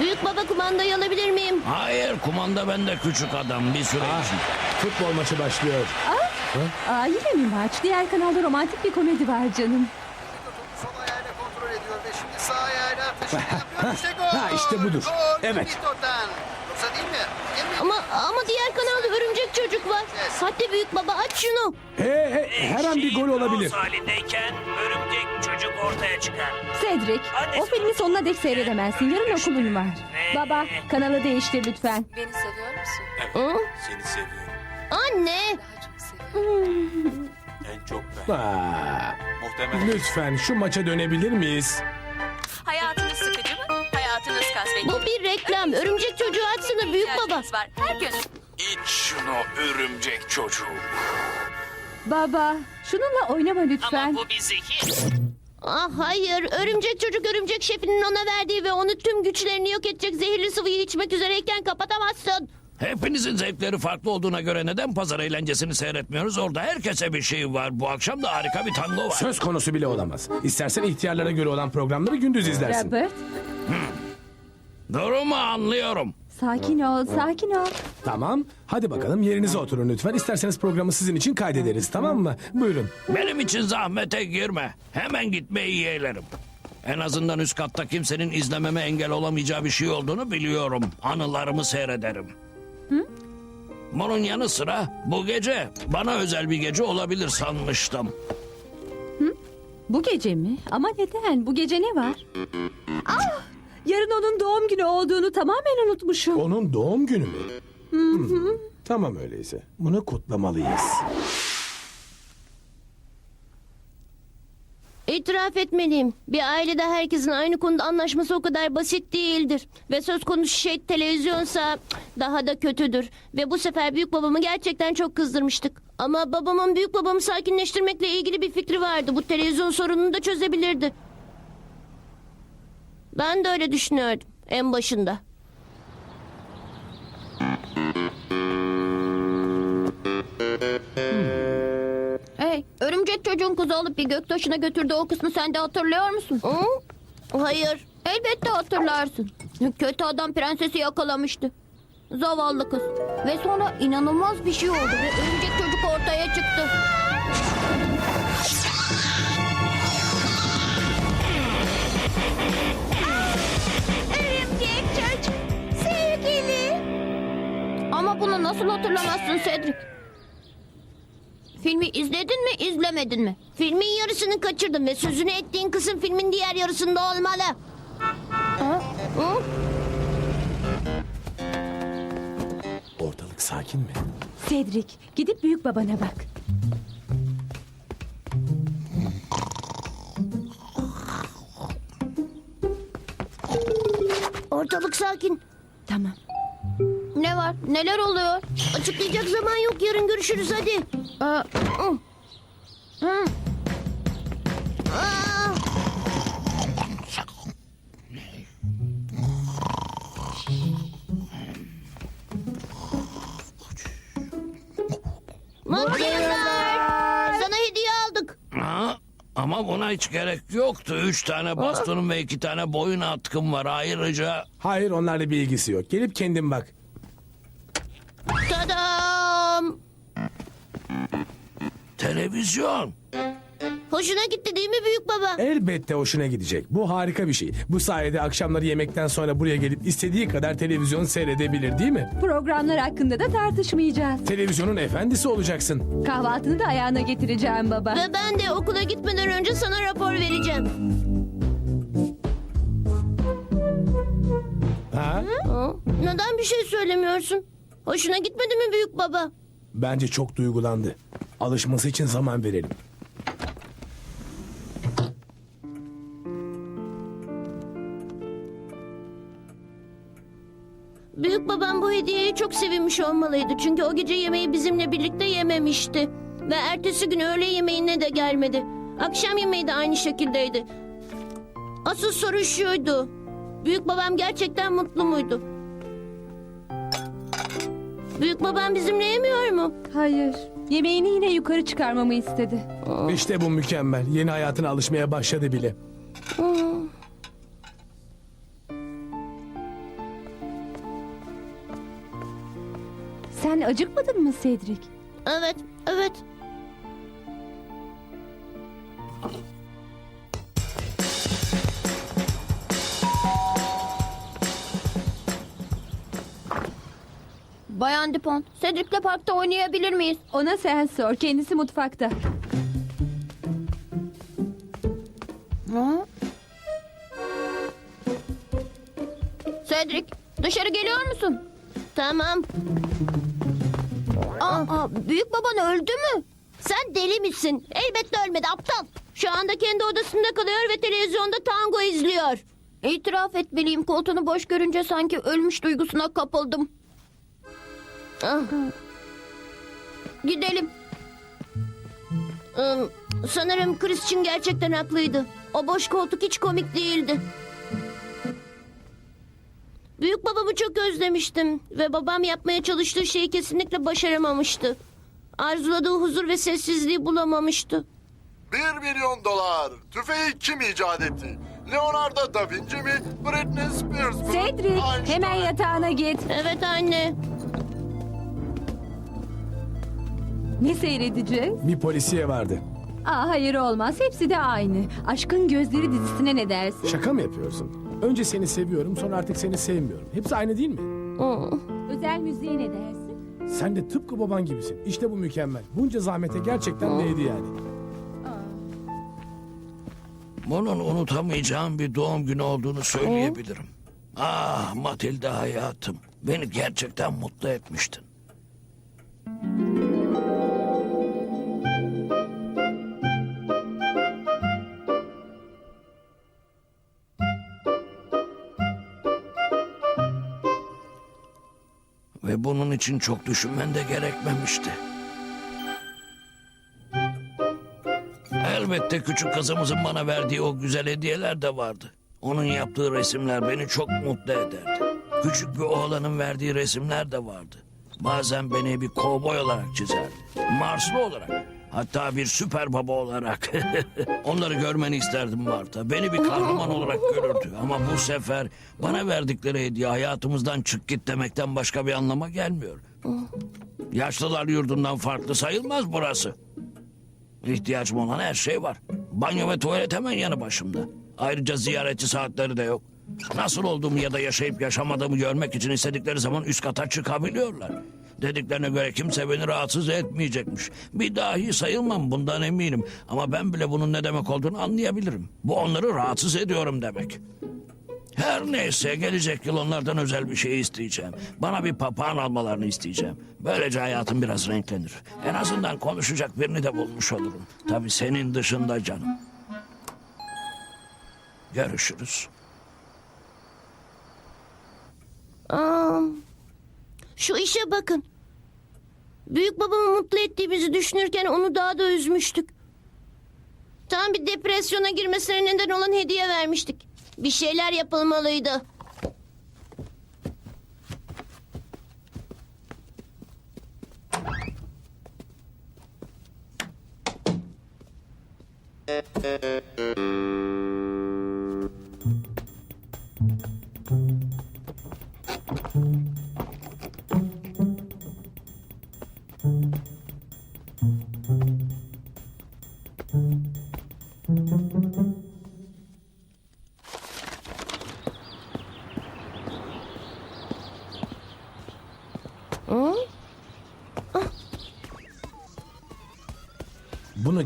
Büyük baba kumandayı alabilir miyim? Hayır kumanda bende küçük adam bir süre Ah, için. futbol maçı başlıyor. Aa yine mi maç? Diğer kanalda romantik bir komedi var canım. Sol ayağıyla kontrol ediyor ve şimdi sağ ayağıyla taşıma yapıyor. İşte gol. Ha, işte budur. Gol. Evet. Vito'dan. Yoksa değil mi? Ama ama diğer kanalda örümcek çocuk var. Hadi büyük baba aç şunu. He, he, her an bir gol olabilir. halindeyken örümcek çocuk ortaya çıkar. Cedric, o filmi sonuna dek seyredemezsin. Yarın okulun var. Baba, kanalı değiştir lütfen. Beni seviyor musun? Hı? Seni seviyorum. Anne. Daha çok seviyorum. En çok ben. Aa, Muhtemelen. lütfen şu maça dönebilir miyiz? Bu bir reklam. Örümcek çocuğu açsana büyük baba. Var. Her gün İç şunu örümcek çocuğu. Baba, şununla oynama lütfen. Ama bu bir zehir. Ah hayır. Örümcek çocuk örümcek şefinin ona verdiği ve onu tüm güçlerini yok edecek zehirli sıvıyı içmek üzereyken kapatamazsın. Hepinizin zevkleri farklı olduğuna göre neden pazar eğlencesini seyretmiyoruz? Orada herkese bir şey var. Bu akşam da harika bir tango var. Söz konusu bile olamaz. İstersen ihtiyarlara göre olan programları gündüz izlersin. Robert, Durumu anlıyorum. sakin ol, sakin ol. Tamam. Hadi bakalım yerinize oturun lütfen. İsterseniz programı sizin için kaydederiz tamam mı? Buyurun. Benim için zahmete girme. Hemen gitmeyi yeğlerim. En azından üst katta kimsenin izlememe engel olamayacağı bir şey olduğunu biliyorum. Anılarımı seyrederim. Bunun yanı sıra bu gece bana özel bir gece olabilir sanmıştım. Bu gece mi? Ama neden? Bu gece ne var? Ah! Yarın onun doğum günü olduğunu tamamen unutmuşum. Onun doğum günü mü? Hmm, Tamam öyleyse. Bunu kutlamalıyız. İtiraf etmeliyim. Bir ailede herkesin aynı konuda anlaşması o kadar basit değildir. Ve söz konusu şey televizyonsa daha da kötüdür. Ve bu sefer büyük babamı gerçekten çok kızdırmıştık. Ama babamın büyük babamı sakinleştirmekle ilgili bir fikri vardı. Bu televizyon sorununu da çözebilirdi. Ben de öyle düşünüyordum en başında. Hey, örümcek çocuğun kızı alıp bir göktaşına götürdüğü o kısmı sen de hatırlıyor musun? Hayır. Elbette hatırlarsın. Kötü adam prensesi yakalamıştı. Zavallı kız. Ve sonra inanılmaz bir şey oldu ve örümcek çocuk ortaya çıktı. Nasıl hatırlamazsın Cedric? Filmi izledin mi, izlemedin mi? Filmin yarısını kaçırdım ve sözünü ettiğin kısım filmin diğer yarısında olmalı. Ha? Hı? Ortalık sakin mi? Cedric, gidip büyük babana bak. Ortalık sakin. Tamam. Ne var? Neler oluyor? Açıklayacak zaman yok. Yarın görüşürüz hadi. Aa, hı. Hı. Aa. Mutlu yıllar. Sana hediye aldık. Ha? Ama buna hiç gerek yoktu. Üç tane bastonum ve iki tane boyun atkım var. Ayrıca Hayır onlarla bir ilgisi yok. Gelip kendin bak. Televizyon. Hoşuna gitti değil mi büyük baba? Elbette hoşuna gidecek. Bu harika bir şey. Bu sayede akşamları yemekten sonra buraya gelip istediği kadar televizyon seyredebilir değil mi? Programlar hakkında da tartışmayacağız. Televizyonun efendisi olacaksın. Kahvaltını da ayağına getireceğim baba. Ve ben de okula gitmeden önce sana rapor vereceğim. Ha? Neden bir şey söylemiyorsun? Hoşuna gitmedi mi büyük baba? Bence çok duygulandı. Alışması için zaman verelim. Büyük babam bu hediyeye çok sevinmiş olmalıydı. Çünkü o gece yemeği bizimle birlikte yememişti. Ve ertesi gün öğle yemeğine de gelmedi. Akşam yemeği de aynı şekildeydi. Asıl soru şuydu. Büyük babam gerçekten mutlu muydu? Büyük babam bizimle yemiyor mu? Hayır. Yemeğini yine yukarı çıkarmamı istedi. İşte bu mükemmel. Yeni hayatına alışmaya başladı bile. Sen acıkmadın mı Cedric? Evet, evet. Bayan Dupont, Cedric'le parkta oynayabilir miyiz? Ona sen sor. Kendisi mutfakta. Cedric, dışarı geliyor musun? Tamam. Aa, büyük baban öldü mü? Sen deli misin? Elbette ölmedi aptal. Şu anda kendi odasında kalıyor ve televizyonda tango izliyor. İtiraf etmeliyim koltuğunu boş görünce sanki ölmüş duygusuna kapıldım. Ah. Gidelim. Im, sanırım Christian gerçekten haklıydı. O boş koltuk hiç komik değildi. Büyük babamı çok özlemiştim ve babam yapmaya çalıştığı şeyi kesinlikle başaramamıştı. Arzuladığı huzur ve sessizliği bulamamıştı. 1 milyon dolar. Tüfeği kim icat etti? Leonardo da Vinci mi? Britney Spears mı? Cedric Einstein hemen yatağına git. Evet anne. Ne seyredeceğiz? Bir polisiye vardı. Aa hayır olmaz. Hepsi de aynı. Aşkın Gözleri dizisine ne dersin? Şaka mı yapıyorsun? Önce seni seviyorum sonra artık seni sevmiyorum. Hepsi aynı değil mi? Oo. Özel müziğe ne dersin? Sen de tıpkı baban gibisin. İşte bu mükemmel. Bunca zahmete gerçekten değdi yani. Bunun unutamayacağım bir doğum günü olduğunu söyleyebilirim. Ah Matilda hayatım. Beni gerçekten mutlu etmiştin. Ve bunun için çok düşünmen de gerekmemişti. Elbette küçük kızımızın bana verdiği o güzel hediyeler de vardı. Onun yaptığı resimler beni çok mutlu ederdi. Küçük bir oğlanın verdiği resimler de vardı. Bazen beni bir kovboy olarak çizerdi. Marslı olarak. Hatta bir süper baba olarak. Onları görmeni isterdim Marta. Beni bir kahraman olarak görürdü. Ama bu sefer bana verdikleri hediye hayatımızdan çık git demekten başka bir anlama gelmiyor. Yaşlılar yurdundan farklı sayılmaz burası. İhtiyacım olan her şey var. Banyo ve tuvalet hemen yanı başımda. Ayrıca ziyaretçi saatleri de yok. Nasıl olduğumu ya da yaşayıp yaşamadığımı görmek için istedikleri zaman üst kata çıkabiliyorlar. Dediklerine göre kimse beni rahatsız etmeyecekmiş. Bir dahi sayılmam bundan eminim. Ama ben bile bunun ne demek olduğunu anlayabilirim. Bu onları rahatsız ediyorum demek. Her neyse gelecek yıl onlardan özel bir şey isteyeceğim. Bana bir papağan almalarını isteyeceğim. Böylece hayatım biraz renklenir. En azından konuşacak birini de bulmuş olurum. Tabii senin dışında canım. Görüşürüz. Aa, şu işe bakın. Büyük babamı mutlu ettiğimizi düşünürken onu daha da üzmüştük. Tam bir depresyona girmesine neden olan hediye vermiştik. Bir şeyler yapılmalıydı.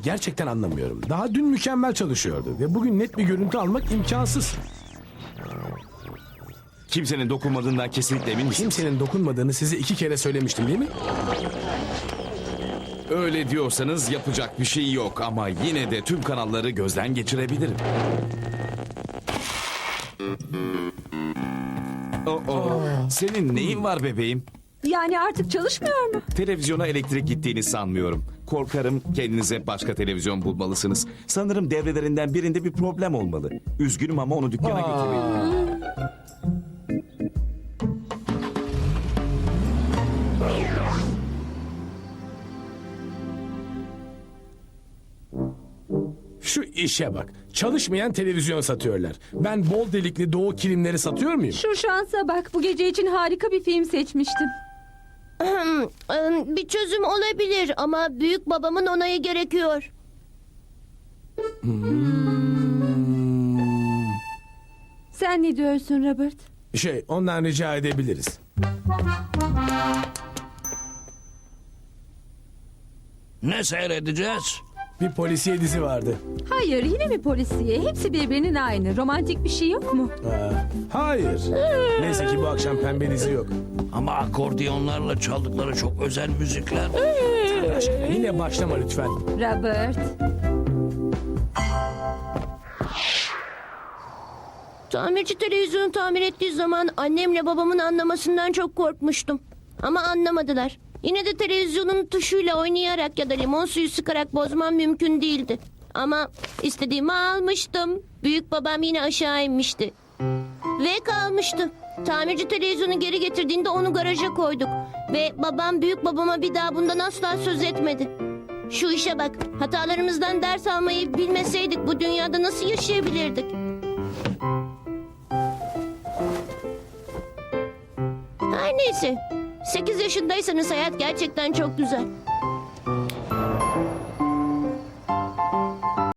Gerçekten anlamıyorum. Daha dün mükemmel çalışıyordu ve bugün net bir görüntü almak imkansız. Kimsenin dokunmadığından kesinlikle emin misin? Kimsenin dokunmadığını size iki kere söylemiştim değil mi? Öyle diyorsanız yapacak bir şey yok ama yine de tüm kanalları gözden geçirebilirim. Oo, senin neyin var bebeğim? Yani artık çalışmıyor mu? Televizyona elektrik gittiğini sanmıyorum. Korkarım kendinize başka televizyon bulmalısınız. Sanırım devrelerinden birinde bir problem olmalı. Üzgünüm ama onu dükkana götürmeliyim. Şu işe bak. Çalışmayan televizyon satıyorlar. Ben bol delikli doğu kilimleri satıyor muyum? Şu şansa bak. Bu gece için harika bir film seçmiştim. Bir çözüm olabilir ama büyük babamın onayı gerekiyor. Sen ne diyorsun Robert? Şey ondan rica edebiliriz. Ne seyredeceğiz? Bir polisiye dizi vardı. Hayır yine mi polisiye? Hepsi birbirinin aynı. Romantik bir şey yok mu? Aa, hayır. Neyse ki bu akşam pembe dizi yok. Ama akordiyonlarla çaldıkları çok özel müzikler. Yine başlama lütfen. Robert. Tamirci televizyonu tamir ettiği zaman annemle babamın anlamasından çok korkmuştum. Ama anlamadılar. Yine de televizyonun tuşuyla oynayarak ya da limon suyu sıkarak bozmam mümkün değildi. Ama istediğimi almıştım. Büyük babam yine aşağı inmişti. Ve kalmıştı. Tamirci televizyonu geri getirdiğinde onu garaja koyduk. Ve babam büyük babama bir daha bundan asla söz etmedi. Şu işe bak. Hatalarımızdan ders almayı bilmeseydik bu dünyada nasıl yaşayabilirdik? Her neyse. 8 yaşındaysanız hayat gerçekten çok güzel.